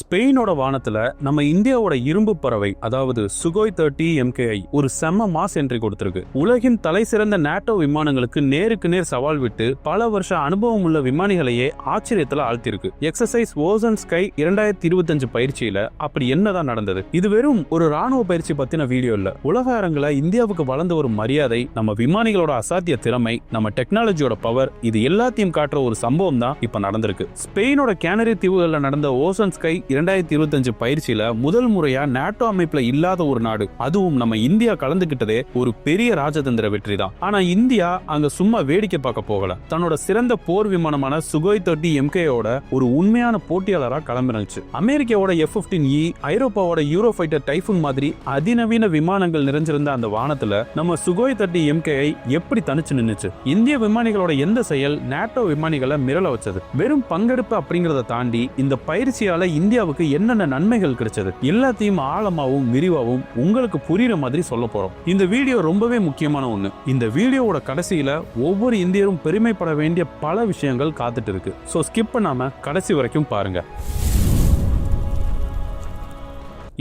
ஸ்பெயினோட வானத்துல நம்ம இந்தியாவோட இரும்பு பறவை அதாவது சுகோய் தேர்ட்டி எம்கேஐ ஒரு செம்ம மாஸ் என்ட்ரி கொடுத்திருக்கு. உலகின் தலை சிறந்த நேட்டோ விமானங்களுக்கு நேருக்கு நேர் சவால் விட்டு பல வருஷ அனுபவம் உள்ள விமானிகளையே ஆச்சரியத்துல ஆழ்த்திருக்கு எக்ஸசைஸ் ஓசன் ஸ்கை இரண்டாயிரத்தி இருபத்தஞ்சு பயிற்சியில அப்படி என்னதான் நடந்தது? இது வெறும் ஒரு ராணுவ பயிற்சி பத்தின வீடியோ இல்ல. உலக அரங்குல இந்தியாவுக்கு வளர்ந்த ஒரு மரியாதை நம்ம விமானிகளோட அசாத்திய திறமை நம்ம டெக்னாலஜியோட பவர் இது எல்லாத்தையும் காட்டுற ஒரு சம்பவம் தான் இப்ப நடந்திருக்கு. ஸ்பெயினோட கேனரி தீவுகள்ல நடந்த ஓசன் ஸ்கை இரண்டாயிரத்தி இருபத்தஞ்சு பயிற்சியில முதல் முறையா நாட்டோ அமைப்புல இல்லாத ஒரு நாடு. அதுவும் நம்ம இந்தியா கலந்துகிட்டதே ஒரு பெரிய ராஜதந்திர வெற்றி தான். ஆனா இந்தியா அங்க சும்மா வேடிக்கை பார்க்க போகல. தன்னோட சிறந்த போர் விமானமான சுகோய் தேர்ட்டி எம்கேயோட ஒரு உண்மையான போட்டியாளரா கிளம்பினுச்சு அமெரிக்காவோட எஃப் பிப்டீன் இ ஐரோப்பாவோட யூரோ ஃபைட்டர் டைஃபூன் மாதிரி அதிநவீன விமானங்கள் நிறைஞ்சிருந்த அந்த வானத்துல நம்ம சுகோய் தேர்ட்டி எம்கேஐ எப்படி தனிச்சு நின்னுச்சு? இந்திய விமானிகளோட எந்த செயல் நாட்டோ விமானிகளை மிரள வச்சது? வெறும் பங்கெடுப்பு அப்படிங்கறத தாண்டி இந்த பயிற்சியால இந்தியாவுக்கு என்னென்ன நன்மைகள் கிடைச்சது? எல்லாத்தையும் ஆழமாகவும் விரிவாகவும் உங்களுக்கு புரியுற மாதிரி சொல்ல போறோம். இந்த வீடியோ ரொம்பவே முக்கியமான ஒண்ணு. இந்த வீடியோவோட கடைசியில ஒவ்வொரு இந்தியரும் பெருமைப்பட வேண்டிய பல விஷயங்கள் காத்துட்டு இருக்கு. ஸோ ஸ்கிப் பண்ணாம கடைசி வரைக்கும் பாருங்க.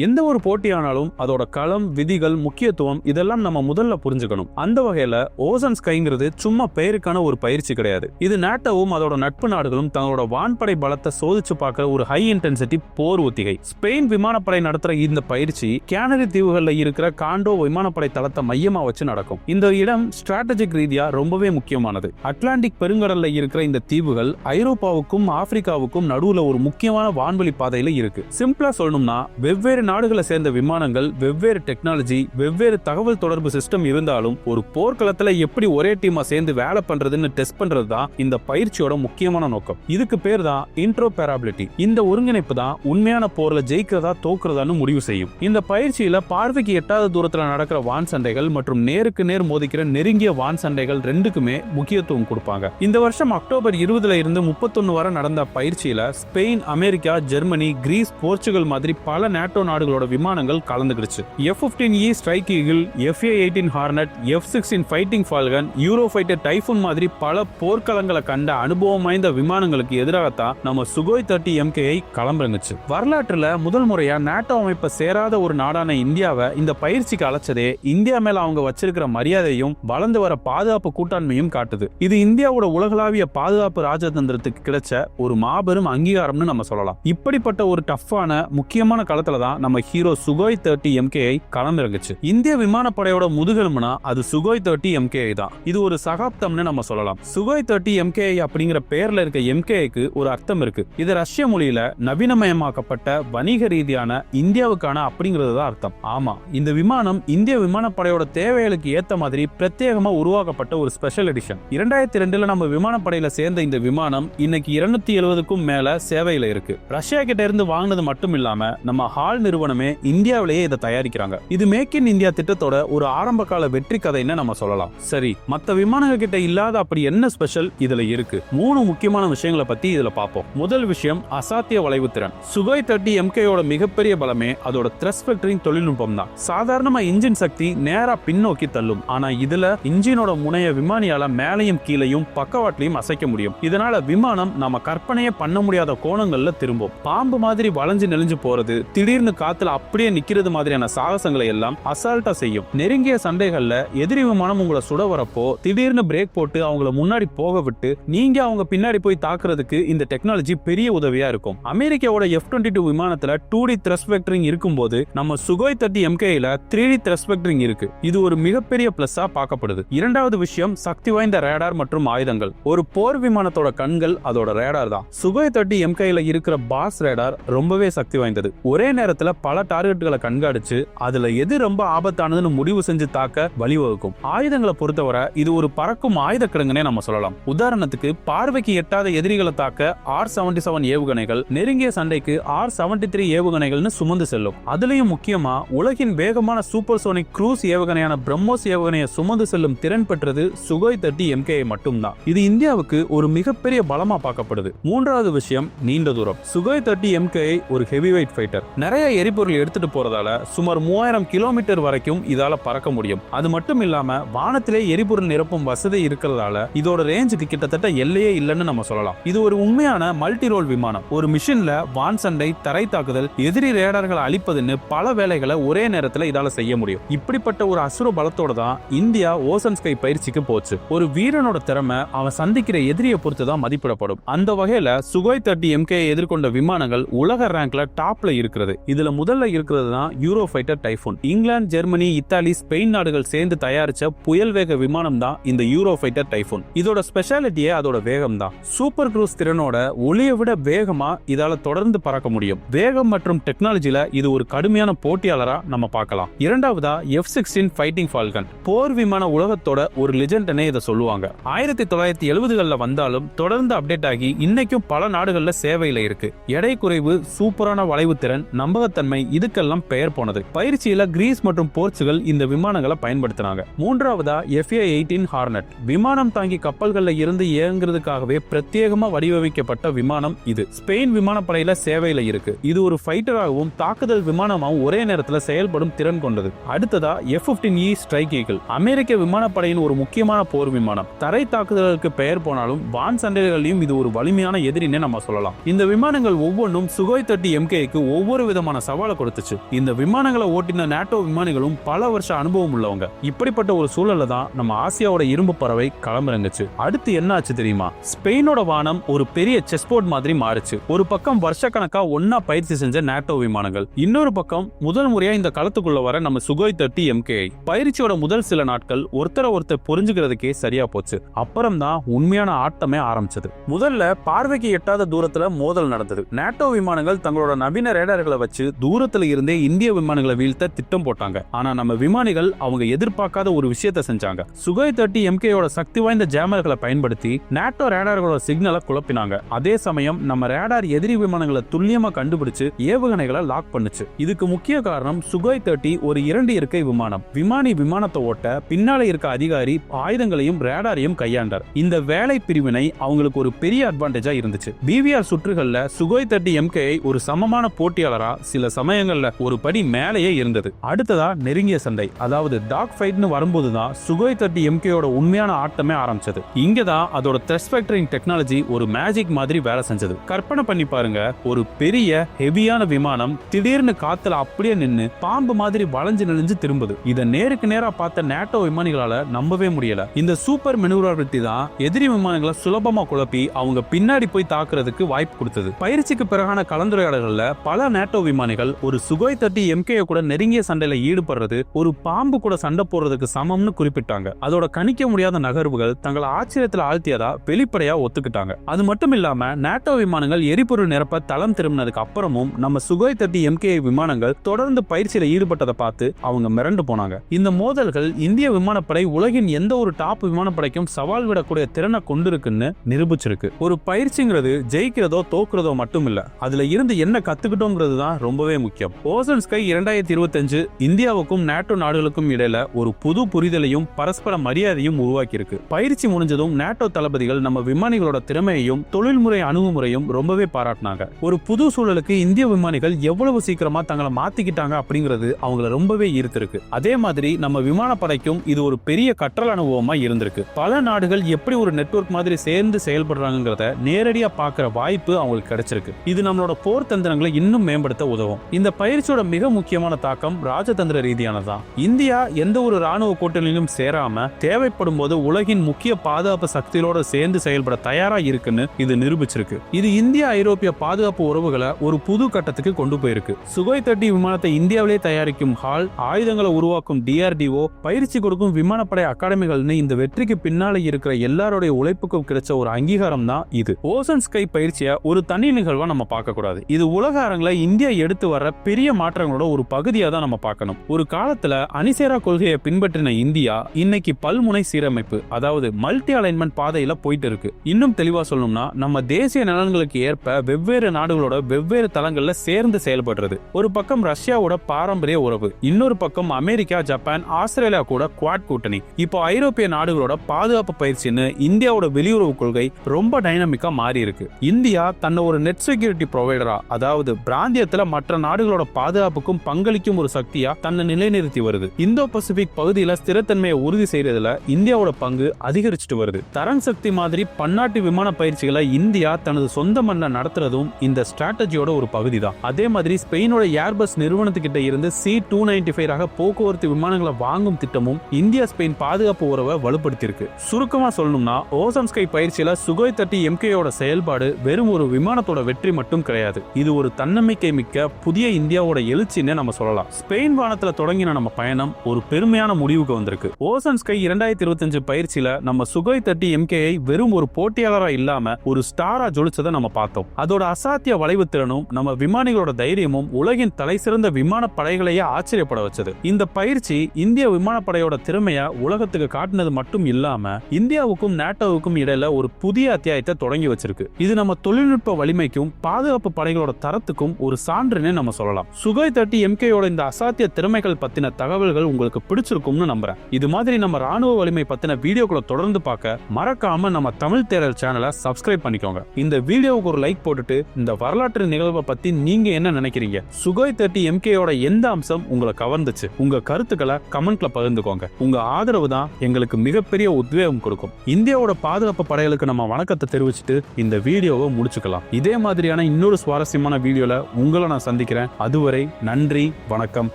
எந்த ஒரு போட்டியானாலும் அதோட களம் விதிகள் முக்கியத்துவம் இதெல்லாம் நம்ம முதல்ல புரிஞ்சுக்கணும். அந்த வகையில ஓசன் ஸ்கைங்கிறது சும்மா பெயருக்கான ஒரு பயிற்சி கிடையாது. இது நாட்டோவும் அதோட நட்பு நாடுகளும் தங்களோட வான்படை பலத்தை சோதிச்சு பார்க்கிற ஒரு ஹை இன்டென்சிட்டி போர் ஒத்திகை. ஸ்பெயின் விமானப்படை நடத்துற இந்த பயிற்சி கேனரி தீவுகளில் இருக்கிற காண்டோ விமானப்படை தளத்தை மையமா வச்சு நடக்கும். இந்த இடம் ஸ்ட்ராட்டஜிக் ரீதியா ரொம்பவே முக்கியமானது. அட்லாண்டிக் பெருங்கடல்ல இருக்கிற இந்த தீவுகள் ஐரோப்பாவுக்கும் ஆப்பிரிக்காவுக்கும் நடுவுல ஒரு முக்கியமான வான்வெளி பாதையில இருக்கு. சிம்பிளா சொல்லணும்னா வெவ்வேறு நாடுகளை சேர்ந்த விமானங்கள் வெவ்வேறு டெக்னாலஜி வெவ்வேறு தகவல் தொடர்பு சிஸ்டம் இருந்தாலும் ஒரு போர்க்களத்துல எப்படி ஒரே டீமா சேர்ந்து வேலை பண்றதுன்னு டெஸ்ட் பண்றது தான் இந்த பயிற்சியோட முக்கியமான நோக்கம். இதுக்கு பேர் தான் இன்ட்ரோபேரபிலிட்டி இந்த ஒருங்கிணைப்பு தான் உண்மையான போர்ல ஜெயிக்கிறதா தோக்குறதான்னு முடிவு செய்யும். இந்த பயிற்சியில பார்வைக்கு எட்டாத தூரத்துல நடக்கிற வான் சண்டைகள் மற்றும் நேருக்கு நேர் மோதிக்கிற நெருங்கிய வான் சண்டைகள் ரெண்டுக்குமே முக்கியத்துவம் கொடுப்பாங்க. இந்த வருஷம் அக்டோபர் இருபதுல இருந்து முப்பத்தொன்னு வரை நடந்த பயிற்சியில Spain America Germany Greece Portugal மாதிரி பல நேட்டோ நாடுகளோட விமானங்கள் கலந்துக்கிடுச்சு. F fifteen E Strike Eagle F A eighteen Hornet F sixteen Fighting Falcon Eurofighter Typhoon மாதிரி பல போர்க்களங்களை கண்ட அனுபவம் வாய்ந்த விமானங்களுக்கு எதிராகத்தான் நம்ம சுகோய் தேர்ட்டி எம்கேஐ களம்பிறங்குச்சு. வரலாற்றுல முதல் முறையா நாட்டோ அமைப்பை சேராத ஒரு நாடான இந்தியாவை இந்த பயிற்சிக்கு அழைச்சதே இந்தியா மேல அவங்க வச்சிருக்கிற மரியாதையும் வளர்ந்து வர பாதுகாப்பு கூட்டாண்மையும் காட்டுது. இது இந்தியாவோட உலகளாவிய பாதுகாப்பு ராஜதந்திரத்துக்கு கிடைச்ச ஒரு மாபெரும் அங்கீகாரம்னு நம்ம சொல்லலாம். இப்படிப்பட்ட ஒரு டஃப்பான முக்கியமான களத்துல தான் நம்ம ஹீரோ சுகோய் தேர்ட்டி எம்கேஐ களமிறங்குச்சு. இந்திய விமானப்படையோட முதுகெலும்புனா அது சுகோய் தேர்ட்டி எம்கேஐ தான். இது ஒரு சகாப்தம்னு நம்ம சொல்லலாம். சுகோய் தேர்ட்டி எம்கேஐ அப்படிங்கிற பேர்ல இருக்க எம்கேஐக்கு ஒரு அர்த்தம் இருக்கு. இது ரஷ்ய மொழியில நவீனமயமாக்கப்பட்ட வணிக ரீதியான இந்தியாவுக்கான அப்படிங்கிறது தான் அர்த்தம். ஆமா இந்த விமானம் இந்திய விமானப்படையோட தேவைகளுக்கு ஏத்த மாதிரி பிரத்யேகமா உருவாக்கப்பட்ட ஒரு ஸ்பெஷல் எடிஷன் இரண்டாயிரத்தி ரெண்டுல நம்ம விமானப்படையில சேர்ந்த இந்த விமானம் இன்னைக்கு இருநூத்தி எழுபதுக்கும் மேல சேவையில இருக்கு. ரஷ்யா கிட்ட இருந்து வாங்கினது மட்டும் இல்லாம நம்ம ஹால் நிறுவனமே இந்தியாவிலேயே இதை தயாரிக்கிறாங்க. இது மேக் இன் இந்தியா திட்டத்தோட ஒரு ஆரம்ப கால வெற்றி கதைன்னு நம்ம சொல்லலாம். சரி மத்த விமானங்கள் கிட்ட இல்லாத அப்படி என்ன ஸ்பெஷல் இதுல இருக்கு? மூணு முக்கியமான விஷயங்களை பத்தி இதுல பார்ப்போம். முதல் விஷயம் அசாத்திய வளைவு திறன் சுகை தேர்ட்டி எம்கேயோட மிகப்பெரிய பலமே அதோட த்ரெஸ் வெக்டரிங் தொழில்நுட்பம் தான். சாதாரணமா இன்ஜின் சக்தி நேரா பின்னோக்கி தள்ளும். ஆனா இதுல இன்ஜினோட முனைய விமானியால மேலையும் கீழையும் பக்கவாட்டிலையும் அசைக்க முடியும். இதனால விமானம் நம்ம கற்பனையே பண்ண முடியாத கோணங்கள்ல திரும்பும். பாம்பு மாதிரி வளைஞ்சு நெளிஞ்சு போறது திடீர்னு காத்துல அப்படியே நிக்கிறது மாதிரியான சாகசங்களை எல்லாம் அசால்ட்டா செய்யும். நெருங்கிய சண்டைகள்ல எதிரி விமானம் உங்களை சுட வரப்போ திடீர்னு பிரேக் போட்டு அவங்கள முன்னாடி போக விட்டு நீங்க அவங்க பின்னாடி போய் தாக்குறதுக்கு இந்த டெக்னாலஜி பெரிய உதவியா இருக்கும். அமெரிக்காவோட எஃப் டுவெண்ட்டி டூ விமானத்துல டூ டி த்ரஸ் வெக்டரிங் இருக்கும்போது நம்ம சுகோய் தேர்ட்டி எம்கேல த்ரீ டி த்ரஸ் வெக்டரிங் இருக்கு. இது ஒரு மிகப்பெரிய பிளஸ்ஸா பார்க்கப்படுது. இரண்டாவது விஷயம் சக்தி வாய்ந்த ரேடார் மற்றும் ஆயுதங்கள். ஒரு போர் விமானத்தோட கண்கள் அதோட ரேடார் தான். சுகோய் தேர்ட்டி எம்கேல இருக்கிற பாஸ் ரேடார் ரொம்பவே சக்தி வாய்ந்தது. ஒரே நேரத்துல பல டார்கெட்டுகளை கண்காணிச்சு அதுல எது ரொம்ப ஆபத்தானதுன்னு முடிவு செஞ்சு தாக்க வழிவகுக்கும். ஆயுதங்களை பொறுத்தவரை இது ஒரு பறக்கும் ஆயுத கிடங்குனே நம்ம சொல்லலாம். உதாரணத்துக்கு பார்வைக்கு எட்டாத எதிரிகளை தாக்க ஆர் செவன்டி செவன் ஏவுகணைகள் நெருங்கிய சண்டைக்கு ஆர் செவன்டி த்ரீ ஏவுகணைகள்னு சுமந்து செல்லும். அதுலயும் முக்கியமா உலகின் வேகமான சூப்பர் சோனிக் க்ரூஸ் ஏவுகணையான பிரம்மோஸ் ஏவுகணையை சுமந்து செல்லும் திறன் பெற்றது சுகோய் தேர்ட்டி எம்கே மட்டும்தான். இது இந்தியாவுக்கு ஒரு மிகப்பெரிய பலமா பார்க்கப்படுது. மூன்றாவது விஷயம் நீண்ட தூரம். சுகோய் தேர்ட்டி எம்கே ஒரு ஹெவி வெயிட் ஃபைட்டர் நிறைய எரிபொருள் எடுத்துட்டு போறதால சுமார் மூவாயிரம் கிலோமீட்டர் வரைக்கும் இதால பறக்க முடியும். அது மட்டும் இல்லாம வானத்திலே எரிபொருள் நிரப்பும் வசதி இருக்கிறதால இதோட ரேஞ்சுக்கு கிட்டத்தட்ட எல்லையே இல்லைன்னு நம்ம சொல்லலாம். இது ஒரு உண்மையான மல்டி ரோல் விமானம். ஒரு மிஷின்ல வான் சண்டை தரை தாக்குதல் எதிரி ரேடர்களை அழிப்பதுன்னு பல வேலைகளை ஒரே நேரத்துல இதால செய்ய முடியும். இப்படிப்பட்ட ஒரு அசுர பலத்தோட தான் இந்தியா ஓசன் ஸ்கை பயிற்சிக்கு போச்சு. ஒரு வீரனோட திறமை அவன் சந்திக்கிற எதிரியை பொறுத்து தான் மதிப்பிடப்படும். அந்த வகையில சுகோய் தேர்ட்டி எம்கே எதிர்கொண்ட விமானங்கள் உலக ரேங்க்ல டாப்ல இருக்கிறது. இதுல முதல்ல இருக்கிறது தான் Eurofighter Typhoon England Germany Italy Spain நாடுகள் சேர்ந்து தயாரிச்ச புயல் வேக விமானம் தான் இந்த யூரோ ஃபைட்டர் டைஃபோன் இதோட ஸ்பெஷாலிட்டியே அதோட வேகம் தான். சூப்பர் க்ரூஸ் திறனோட ஒளியை விட வேகமா இதால தொடர்ந்து பறக்க முடியும். வேகம் மற்றும் டெக்னாலஜில இது ஒரு கடுமையான போட்டியாளரா நம்ம பார்க்கலாம். இரண்டாவதா எஃப் சிக்ஸ்டீன் ஃபைட்டிங் ஃபால்கன் போர் விமான உலகத்தோட ஒரு லெஜெண்ட்னே இதை சொல்லுவாங்க. ஆயிரத்தி தொள்ளாயிரத்தி எழுபதுகள்ல வந்தாலும் தொடர்ந்து அப்டேட் ஆகி இன்னைக்கும் பல நாடுகள்ல சேவையில இருக்கு. எடை குறைவு சூப்பரான வளைவு திறன் நம்பகத்தன்மை இதுக்கெல்லாம் பெயர் போனது. பயிற்சியில கிரீஸ் மற்றும் போர்ச்சுகல் இந்த விமானங்களை பயன்படுத்தினாங்க. மூன்றாவதா எஃப்ஏ எயிட்டீன் ஹார்னட் விமானம் தாங்கி கப்பல்கள்ல இருந்து இயங்குறதுக்காகவே பிரத்யேகமா வடிவமைக்கப்பட்ட விமானம் இது. ஸ்பெயின் விமானப்படையில சேவையில இருக்கு. இது ஒரு ஃபைட்டராகவும் தாக்குதல் விமானமாகவும் ஒரே நேரத்தில் செயல்படும் திறன் கொண்டது. அடுத்ததா F fifteen E Strike Eagle அமெரிக்க விமானப்படையின் ஒரு முக்கியமான போர் விமானம். தரை தாக்குதலுக்கு பெயர் போனாலும் வான் சண்டைகளையும் இது ஒரு வலிமையான எதிரின்னு நம்ம சொல்லலாம். இந்த விமானங்கள் ஒவ்வொன்றும் சுகோய் தட்டி எம்கேக்கு ஒவ்வொரு விதமான சவாலை கொடுத்துச்சு. இந்த விமானங்களை ஓட்டின நேட்டோ விமானிகளும் பல வருஷ அனுபவம் உள்ளவங்க. இப்படிப்பட்ட ஒரு சூழல்ல தான் நம்ம ஆசியாவோட இரும்பு பறவை களமிறங்குச்சு. அடுத்து என்ன ஆச்சு தெரியுமா? ஸ்பெயினோட வானம் ஒரு பெரிய செஸ் போர்ட் மாதிரி மாறுச்சு. ஒரு பக்கம் வருஷக்கணக்கா ஒன்னா பயிற்சி செஞ்ச நேட்டோ விமானங்கள். இன்னொரு பக்கம் முதல் முறையா இந்த களத்துக்குள்ள வர நம்ம சுகோய் தட்டி எம்கே பயிற்சியோட முதல் சில நாட்கள் ஒருத்தரை ஒருத்தர் புரிஞ்சுக்கிறதுக்கே சரியா போச்சு. அப்புறம் தான் உண்மையான ஆட்டமே ஆரம்பிச்சது. முதல்ல பார்வைக்கு எட்டாத தூரத்துல மோதல் நடந்தது. நேட்டோ விமானங்கள் தங்களோட நவீன ரேடர்களை வச்சு தூரத்துல இருந்தே இந்திய விமானங்களை வீழ்த்த திட்டம் போட்டாங்க. ஆனா நம்ம விமானிகள் அவங்க எதிர்பார்க்காத ஒரு விஷயத்த செஞ்சாங்க. சுகோய் தேர்ட்டி எம்கேயோட சக்தி வாய்ந்த ஜேமர்களை பயன்படுத்தி நேட்டோ ரேடார்களோட சிக்னலை குழப்பினாங்க. அதே சமயம் நம்ம ரேடார் எதிரி விமானங்களை துல்லியமா கண்டுபிடிச்சு ஏவுகணைகளை லாக் பண்ணுச்சு. இதுக்கு முக்கிய காரணம் சுகோய் தேர்ட்டி ஒரு இரண்டு இருக்கை விமானம். விமானி விமானத்தை ஓட்ட பின்னால இருக்க அதிகாரி ஆயுதங்களையும் ரேடாரையும் கையாண்டார். இந்த வேலை பிரிவினை அவங்களுக்கு ஒரு பெரிய அட்வான்டேஜா இருந்துச்சு. பிவிஆர் சுற்றுகள்ல சுகோய் தேர்ட்டி எம்கேஐ ஒரு சமமான போட்டியாளரா சில சமயங்கள்ல ஒரு படி மேலேயே இருந்தது. அடுத்ததா நெருங்கிய சண்டை அதாவது டாக் ஃபைட்னு வரும்போது தான் சுகோய் தேர்ட்டி எம்கேயோட உண்மையான ஆட்டமே ஆரம்பிச்சது. இங்க தான் அதோட த்ரெஸ் ஃபேக்டரிங் டெக்னாலஜி ஒரு மேஜிக் மாதிரி வேலை செஞ்சது. கற்பனை பண்ணி பாருங்க ஒரு பெரிய ஹெவியான விமானம் திடீர்னு காத்துல அப்படியே நின்னு பாம்பு மாதிரி வளைஞ்சு நெளிஞ்சு திரும்புது. இதை நேருக்கு நேரா பார்த்த நேட்டோ விமானிகளால நம்பவே முடியல. இந்த சூப்பர் மெனுவராபிலிட்டி தான் எதிரி விமானங்களை சுலபமா குழப்பி அவங்க பின்னாடி போய் தாக்குறதுக்கு வாய்ப்பு கொடுத்தது. பயிற்சிக்கு பிறகான கலந்துரையாடல்கள்ல பல நேட்டோ விமானிகள் ஒரு சுகோய் தட்டி எம்கே கூட நெருங்கிய சண்டையில ஈடுபடுறது ஒரு பாம்பு கூட சண்டை போடுறதுக்கு சமம்னு குறிப்பிட்டாங்க. அதோட கணிக்க முடியாத நகர்வுகள் தங்களை ஆச்சரியத்தில் ஆழ்த்தியதா வெளிப்படையா ஒத்துக்கிட்டாங்க. அது மட்டும் இல்லாம நேட்டோ விமானங்கள் எரிபொருள் நிரப்ப தளம் திரும்பினதுக்கு அப்புறமும் நம்ம சுகோய் தட்டி எம்கே விமானங்கள் தொடர்ந்து பயிற்சியில ஈடுபட்டதை பார்த்து அவங்க மிரண்டு போனாங்க. இந்த மோதல்கள் இந்திய விமானப்படை உலகின் எந்த ஒரு டாப் விமானப்படைக்கும் சவால் விடக்கூடிய திறனை கொண்டிருக்குன்னு நிரூபிச்சிருக்கு. ஒரு பயிற்சிங்கிறது ஜெயிக்கிறதோ தோக்குறதோ மட்டும் இல்ல அதுல இருந்து என்ன கத்துக்கிட்டோங்கிறது தான் ரொம்ப ரொம்பவே முக்கியம். ஓசன் ஸ்கை இரண்டாயிரத்தி இருபத்தஞ்சு இந்தியாவுக்கும் நேட்டோ நாடுகளுக்கும் இடையில ஒரு புது புரிதலையும் பரஸ்பர மரியாதையும் உருவாக்கி இருக்கு பயிற்சி முடிஞ்சதும் நேட்டோ தளபதிகள் நம்ம விமானிகளோட திறமையையும் தொழில்முறை அணுகுமுறையும் ரொம்பவே பாராட்டினாங்க. ஒரு புது சூழலுக்கு இந்திய விமானிகள் எவ்வளவு சீக்கிரமா தங்களை மாத்திக்கிட்டாங்க அப்படிங்கிறது அவங்கள ரொம்பவே ஈர்த்திருக்கு. அதே மாதிரி நம்ம விமானப்படைக்கும் இது ஒரு பெரிய கற்றல் அனுபவமா இருந்திருக்கு. பல நாடுகள் எப்படி ஒரு நெட்வொர்க் மாதிரி சேர்ந்து செயல்படுறாங்கிறத நேரடியா பாக்குற வாய்ப்பு அவங்களுக்கு கிடைச்சிருக்கு. இது நம்மளோட போர் தந்திரங்களை இன்னும் மேம்படுத்த உதவும். இந்த பயிற்சியோட மிக முக்கியமான தாக்கம் ராஜதந்திர ரீதியானதான் இந்தியா எந்த ஒரு ராணுவ கூட்டணியிலும் சேராம தேவைப்படும் போது உலகின் முக்கிய பாதுகாப்பு சக்திகளோட சேர்ந்து செயல்பட தயாரா இருக்குன்னு இது நிரூபிச்சிருக்கு. இது இந்திய ஐரோப்பிய பாதுகாப்பு உறவுகளை ஒரு புது கட்டத்துக்கு கொண்டு போயிருக்கு. சுகோய் தட்டி விமானத்தை இந்தியாவிலே தயாரிக்கும் ஹால் ஆயுதங்களை உருவாக்கும் டிஆர்டிஓ பயிற்சி கொடுக்கும் விமானப்படை அகாடமிகள்னு இந்த வெற்றிக்கு பின்னால இருக்கிற எல்லாருடைய உழைப்புக்கும் கிடைச்ச ஒரு அங்கீகாரம் தான் இது. ஓசன் ஸ்கை பயிற்சியை ஒரு தனி நிகழ்வா நம்ம பார்க்க கூடாது இது உலக அரங்கில் இந்தியா எடுத்து வர பெரிய மாற்றங்களோட ஒரு பகுதியா தான் நம்ம பார்க்கணும். ஒரு காலத்துல அனிசேரா கொள்கையை பின்பற்றின இந்தியா இன்னைக்கு பல்முனை சீரமைப்பு அதாவது மல்டி அலைன்மெண்ட் பாதையில போயிட்டு இருக்கு. இன்னும் தெளிவா சொல்லணும்னா நம்ம தேசிய நலன்களுக்கு ஏற்ப வெவ்வேறு நாடுகளோட வெவ்வேறு தளங்கள்ல சேர்ந்து செயல்படுறது. ஒரு பக்கம் ரஷ்யாவோட பாரம்பரிய உறவு இன்னொரு பக்கம் அமெரிக்கா ஜப்பான் ஆஸ்திரேலியா கூட குவாட் கூட்டணி. இப்போ ஐரோப்பிய நாடுகளோட பாதுகாப்பு பயிற்சின்னு இந்தியாவோட வெளியுறவு கொள்கை ரொம்ப டைனமிக்கா மாறி இருக்கு இந்தியா தன்னை ஒரு நெட் செக்யூரிட்டி ப்ரொவைடரா அதாவது பிராந்தியத்துல மற்ற மற்ற நாடுகளோட பாதுகாப்புக்கும் பங்களிக்கும் ஒரு சக்தியா தன்னை நிலைநிறுத்தி வருது. இந்தோ பசிபிக் பகுதியில ஸ்திரத்தன்மையை உறுதி செய்யறதுல இந்தியாவோட பங்கு அதிகரிச்சுட்டு வருது. தரன் சக்தி மாதிரி பன்னாட்டு விமான பயிற்சிகளை இந்தியா தனது சொந்த மண்ணில் நடத்துறதும் இந்த ஸ்ட்ராட்டஜியோட ஒரு பகுதி தான் அதே மாதிரி ஸ்பெயினோட ஏர்பஸ் நிறுவனத்துக்கிட்ட இருந்து சி டூ நைன்டி ஃபைவ் ரக போக்குவரத்து விமானங்களை வாங்கும் திட்டமும் இந்தியா ஸ்பெயின் பாதுகாப்பு உறவை வலுப்படுத்தியிருக்கு. சுருக்கமா சொல்லணும்னா ஓசன் ஸ்கை பயிற்சியில சுகோய் தட்டி எம்கேயோட செயல்பாடு வெறும் ஒரு விமானத்தோட வெற்றி மட்டும் கிடையாது. இது ஒரு தன்னம்பிக்கை மிக்க புதிய இந்தியாவோட எழுச்சின்னு நம்ம சொல்லலாம். ஸ்பெயின் வானத்துல தொடங்கின நம்ம பயணம் ஒரு பெருமையான முடிவுக்கு வந்திருக்கு. ஓசன் ஸ்கை இரண்டாயிரத்தி இருபத்தஞ்சு பயிற்சியில நம்ம சுகை தட்டி எம்கேயை வெறும் ஒரு போட்டியாளரா இல்லாம ஒரு ஸ்டாரா ஜொலிச்சதை நம்ம பார்த்தோம். அதோட அசாத்திய வளைவு திறனும் நம்ம விமானிகளோட தைரியமும் உலகின் தலை சிறந்த விமான படைகளையே ஆச்சரியப்பட வச்சது. இந்த பயிற்சி இந்திய விமானப்படையோட திறமையா உலகத்துக்கு காட்டினது மட்டும் இல்லாம இந்தியாவுக்கும் நேட்டோவுக்கும் இடையில ஒரு புதிய அத்தியாயத்தை தொடங்கி வச்சிருக்கு. இது நம்ம தொழில்நுட்ப வலிமைக்கும் பாதுகாப்பு படைகளோட தரத்துக்கும் ஒரு சான்றுன்னு அப்படின்னு நம்ம சொல்லலாம். சுகோய் தட்டி எம்கேயோட இந்த அசாத்திய திறமைகள் பத்தின தகவல்கள் உங்களுக்கு பிடிச்சிருக்கும்னு நம்புறேன். இது மாதிரி நம்ம ராணுவ வலிமை பத்தின வீடியோக்களை தொடர்ந்து பார்க்க மறக்காம நம்ம தமிழ் தேரல் சேனலை சப்ஸ்கிரைப் பண்ணிக்கோங்க. இந்த வீடியோவுக்கு ஒரு லைக் போட்டுட்டு இந்த வரலாற்று நிகழ்வை பத்தி நீங்க என்ன நினைக்கிறீங்க? சுகோய் தேர்ட்டி எம்கேயோட எந்த அம்சம் உங்களை கவர்ந்துச்சு? உங்க கருத்துக்களை கமெண்ட்ல பகிர்ந்துக்கோங்க. உங்க ஆதரவு தான் எங்களுக்கு மிகப்பெரிய உத்வேகம் கொடுக்கும். இந்தியாவோட பாதுகாப்பு படைகளுக்கு நம்ம வணக்கத்தை தெரிவிச்சுட்டு இந்த வீடியோவை முடிச்சுக்கலாம். இதே மாதிரியான இன்னொரு சுவாரஸ்யமான வீடியோல உங்களை நான் சந்திக்கிறேன். அதுவரை நன்றி வணக்கம்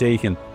ஜெய்ஹிந்த்.